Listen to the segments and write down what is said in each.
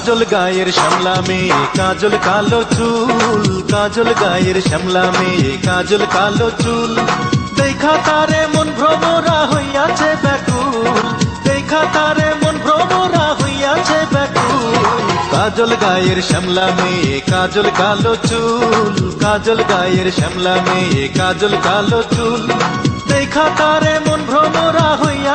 কাজল গায়ের শ্যামলা মেয়ে, কাজল কালো চুল, কাজল গায়ের শ্যামলা মেয়ে, কাজল কালো চুল। দেখা তারে মন ভ্রমরা হইয়াছে ব্যাকুল, দেখা তারে মন ভ্রমরা হইয়াছে ব্যাকুল। কাজল গায়ের শ্যামলা মেয়ে, কাজল কালো চুল, কাজল গায়ের শ্যামলা মেয়ে, কাজল কালো চুল। দেখা তারে মন ভ্রমরা হইয়াছে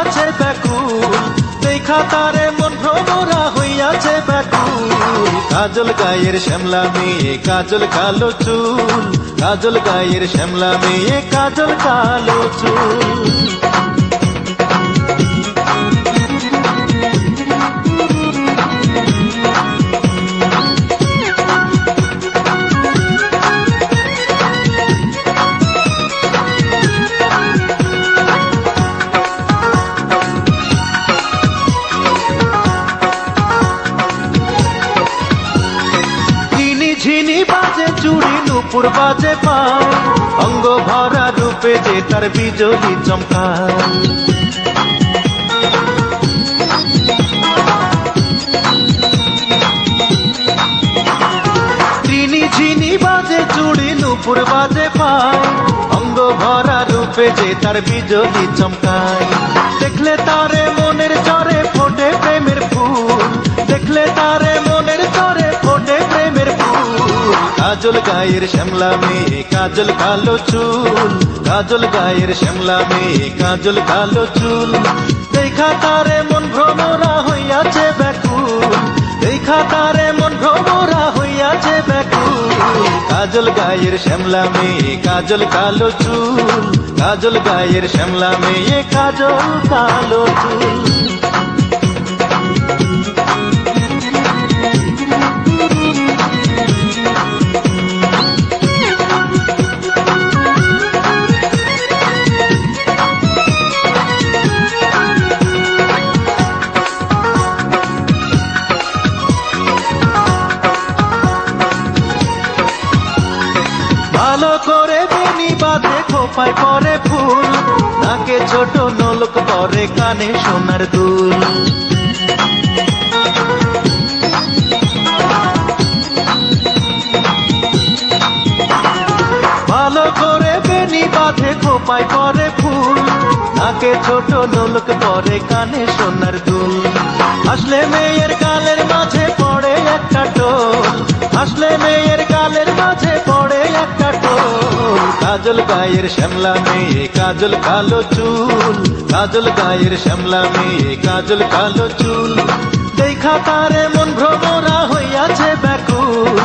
কাজল গায়ের শ্যামলা মেয়ে কাজল কালো চুল। কাজল গায়ের শ্যামলা মেয়ে কাজল কালো চুল। চুড়ি নুপুর বাজে পায় অঙ্গ ভরা রূপে যে তার বিজলি চমকায় ঝিনি ঝিনি বাজে চুড়ি নুপুর বাজে পায় অঙ্গ ভরা রূপে যে তার বিজলি চমকায় দেখলে তারে মনের চরে ফোটে প্রেমের ফুল। দেখলে তারে কাজল গায়ের শ্যামলা মেয়ে, কাজল কালো চুল। কাজল গায়ের শ্যামলা মেয়ে, কাজল কালো চুল। দেখা তারে মন ভ্রমরা হইয়াছে ব্যাকুল। দেখা তারে মন ভ্রমরা হইয়াছে ব্যাকুল। কাজল গায়ের শ্যামলা মেয়ে, কাজল কালো চুল। কাজল গায়ের শ্যামলা মেয়ে, কাজল কালো চুল। ভালো করে বেনি বাঁধে খোপায় পরে ফুল। নাকে ছোট নলক পরে কানে সোনার দুল। ভালো করে বেনি বাঁধে খোপায় পরে ফুল। নাকে ছোট নলক পরে কানে সোনার দুল। আসলে মেয়ের গালের মাঝে পড়ে একটা টোল। আসলে মেয়ের কাজল গায়ের শ্যামলা মেয়ে, কাজল কালো চুল, কাজল গায়ের শ্যামলা মেয়ে, কাজল কালো চুল। দেখা তারে মন ভ্রমরা হইয়াছে ব্যাকুল,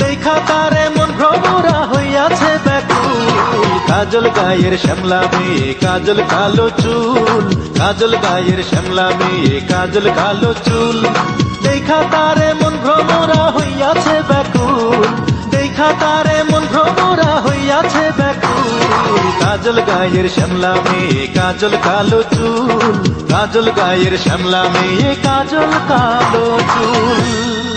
দেখা তারে মন ভ্রমরা হইয়াছে ব্যাকুল। কাজল গায়ের শ্যামলা মেয়ে, কাজল কালো চুল, কাজল গায়ের শ্যামলা মেয়ে, কাজল কালো চুল। দেখা তারে মন ভ্রমরা হইয়াছে ব্যাকুল দেখা তারে মন ভ্রমরা হইয়াছে ব্যাকুল। কাজল গায়ের শ্যামলা মেয়ে, কাজল কালো চুল। কাজল গায়ের শ্যামলা মেয়ে, কাজল কালো চুল।